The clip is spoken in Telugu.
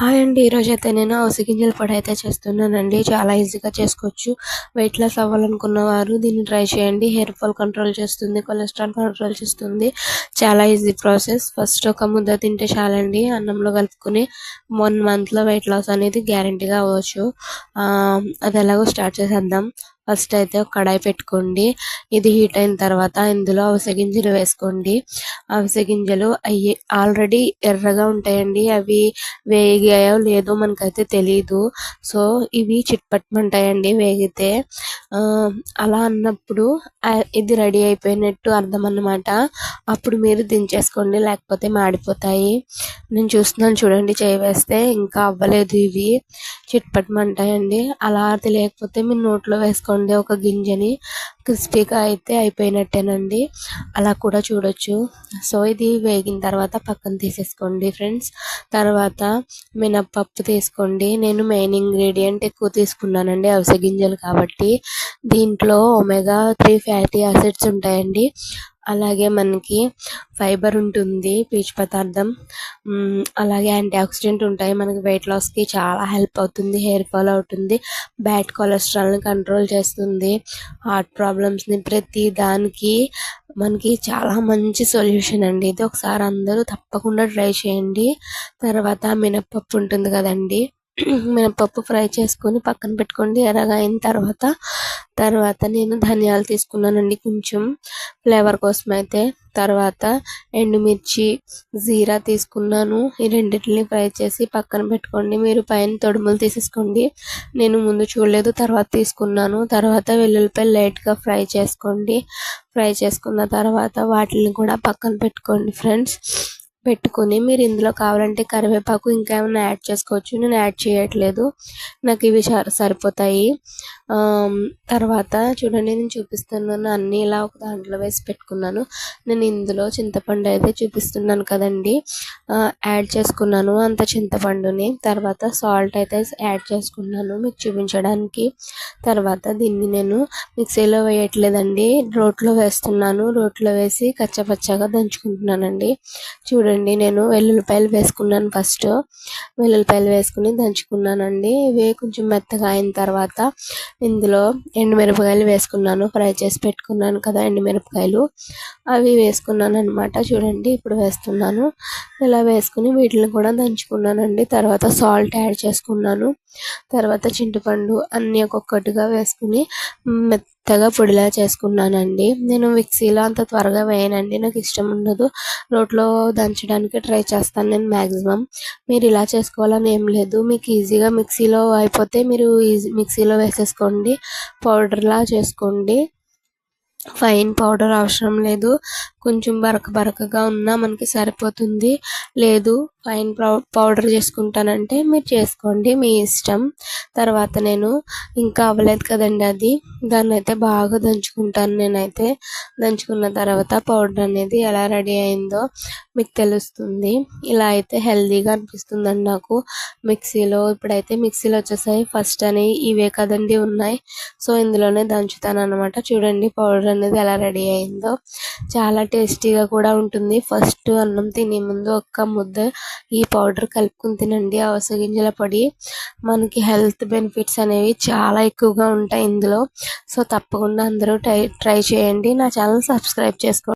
హాయ్ అండి. ఈరోజు అయితే నేను అవిసె గింజల పొడి అయితే చేస్తున్నానండి. చాలా ఈజీగా చేసుకోవచ్చు. వెయిట్ లాస్ అవ్వాలనుకున్న వారు దీన్ని ట్రై చేయండి. హెయిర్ ఫాల్ కంట్రోల్ చేస్తుంది కొలెస్ట్రాల్ కంట్రోల్ చేస్తుంది. చాలా ఈజీ ప్రాసెస్. ఫస్ట్ ఒక ముద్ద తింటే చాలండి. అన్నంలో కలుపుకొని వన్ మంత్లో వెయిట్ లాస్ అనేది గ్యారంటీగా అవ్వచ్చు. అది ఎలాగో స్టార్ట్ చేసేద్దాం. ఫస్ట్ అయితే ఒక కడాయి పెట్టుకోండి. ఇది హీట్ అయిన తర్వాత ఇందులో అవిసె గింజలు వేసుకోండి. అవిసె గింజలు అయ్యి ఆల్రెడీ ఎర్రగా ఉంటాయండి. అవి వేగాయో లేదో మనకైతే తెలియదు సో ఇవి చిట్పట్టమంటాయండి వేగితే. అలా అన్నప్పుడు ఇది రెడీ అయిపోయినట్టు అర్థం అన్నమాట అప్పుడు మీరు దించేసుకోండి లేకపోతే మాడిపోతాయి. నేను చూస్తున్నాను చూడండి చేయి వేస్తే ఇంకా అవ్వలేదు ఇవి. చిట్పట్టమంటాయండి అలా తెలియకపోతే మీరు నోట్లో వేసుకోండి. ఒక గింజని క్రిస్పీగా అయితే అయిపోయినట్టేనండి. అలా కూడా చూడొచ్చు. సో ఇది వేగిన తర్వాత పక్కన తీసేసుకోండి ఫ్రెండ్స్. తర్వాత మినప్పప్పు తీసుకోండి. నేను మెయిన్ ఇంగ్రీడియంట్ ఎక్కువ తీసుకున్నానండి అవిసె గింజలు కాబట్టి. దీంట్లో ఒమెగా త్రీ ఫ్యాటీ యాసిడ్స్ ఉంటాయండి. అలాగే మనకి ఫైబర్ ఉంటుంది పీచు పదార్థం. అలాగే యాంటీ ఆక్సిడెంట్ ఉంటాయి. మనకి వెయిట్ లాస్కి చాలా హెల్ప్ అవుతుంది హెయిర్ ఫాల్ అవుతుంది బ్యాడ్ కొలెస్ట్రాల్ని కంట్రోల్ చేస్తుంది హార్ట్ ప్రాబ్లమ్స్ని ప్రతి దానికి మనకి చాలా మంచి సొల్యూషన్ అండి. ఇది ఒకసారి అందరూ తప్పకుండా ట్రై చేయండి. తర్వాత మినప్పప్పు ఉంటుంది కదండి. మినప్పప్పు ఫ్రై చేసుకొని పక్కన పెట్టుకోండి. ఎర్రగా అయిన తర్వాత తర్వాత నేను ధనియాలు తీసుకున్నానండి కొంచెం ఫ్లేవర్ కోసం అయితే తర్వాత ఎండుమిర్చి జీరా తీసుకున్నాను. ఈ రెండింటిని ఫ్రై చేసి పక్కన పెట్టుకోండి. మీరు పైన తొడుములు తీసేసుకోండి. నేను ముందు చూడలేదు తర్వాత తీసుకున్నాను. తర్వాత వెల్లుల్లిపాయలు లైట్గా ఫ్రై చేసుకోండి. ఫ్రై చేసుకున్న తర్వాత వాటిని కూడా పక్కన పెట్టుకోండి ఫ్రెండ్స్. పెట్టుకుని మీరు ఇందులో కావాలంటే కరివేపాకు ఇంకా ఏమైనా యాడ్ చేసుకోవచ్చు. నేను యాడ్ చేయట్లేదు. నాకు ఇవి సరిపోతాయి. తర్వాత చూడండి నేను చూపిస్తున్నాను అన్నీ ఇలా ఒక దాంట్లో వేసి పెట్టుకున్నాను. నేను ఇందులో చింతపండు అయితే చూపిస్తున్నాను కదండి. యాడ్ చేసుకున్నాను అంత చింతపండుని. తర్వాత సాల్ట్ అయితే యాడ్ చేసుకున్నాను మీకు చూపించడానికి. తర్వాత దీన్ని నేను మిక్సీలో వేయట్లేదండి. రోట్లో వేస్తున్నాను. రోట్లో వేసి కచ్చపచ్చగా దంచుకుంటున్నానండి. చూడండి. నేను వెల్లుల్లిపాయలు వేసుకున్నాను ఫస్ట్. వెల్లుల్లిపాయలు వేసుకుని దంచుకున్నానండి. ఇవి కొంచెం మెత్తగా అయిన తర్వాత ఇందులో ఎండుమిరపకాయలు వేసుకున్నాను. ఫ్రై చేసి పెట్టుకున్నాను కదా ఎండుమిరపకాయలు. అవి వేసుకున్నాను అనమాట చూడండి ఇప్పుడు వేస్తున్నాను. ఇలా వేసుకుని వీటిని కూడా దంచుకున్నానండి. తర్వాత సాల్ట్ యాడ్ చేసుకున్నాను. తర్వాత చింతపండు అన్నీ ఒక్కొక్కటిగా వేసుకుని మెత్తగా పొడిలా చేసుకున్నానండి. నేను మిక్సీలో అంత త్వరగా వేయనండి. నాకు ఇష్టం ఉండదు. రోట్లో దంచడానికి ట్రై చేస్తాను నేను మ్యాక్సిమం మీరు ఇలా చేసుకోవాలని ఏం లేదు. మీకు ఈజీగా మిక్సీలో అయిపోతే మీరు ఈజీ మిక్సీలో వేసేసుకోండి. పౌడర్లా చేసుకోండి. ఫైన్ పౌడర్ అవసరం లేదు. కొంచెం బరక బరకగా ఉన్నా మనకి సరిపోతుంది. లేదు ఫైన్ పౌడర్ చేసుకుంటానంటే మీరు చేసుకోండి మీ ఇష్టం. తర్వాత నేను ఇంకా అవ్వలేదు కదండి అది. దాన్ని అయితే బాగా దంచుకుంటాను నేనైతే. దంచుకున్న తర్వాత పౌడర్ అనేది ఎలా రెడీ అయిందో మీకు తెలుస్తుంది. ఇలా అయితే హెల్తీగా అనిపిస్తుందండి నాకు. మిక్సీలో ఇప్పుడైతే మిక్సీలో వచ్చేసాయి. ఫస్ట్ అని ఇవే కదండి ఉన్నాయి. సో ఇందులోనే దంచుతాను అనమాట చూడండి పౌడర్ అనేది ఎలా రెడీ అయిందో. చాలా టేస్టీగా కూడా ఉంటుంది. ఫస్ట్ అన్నం తినే ముందు ఒక్క ముద్ద ఈ పౌడర్ కలుపుకుని తినండి. అవసగింజల పొడి. మనకి హెల్త్ బెనిఫిట్స్ అనేవి చాలా చాలా ఎక్కువగా ఉంటాయి ఇందులో. సో తప్పకుండా అందరూ ట్రై ట్రై చేయండి. నా ఛానల్ సబ్స్క్రైబ్ చేసుకోండి.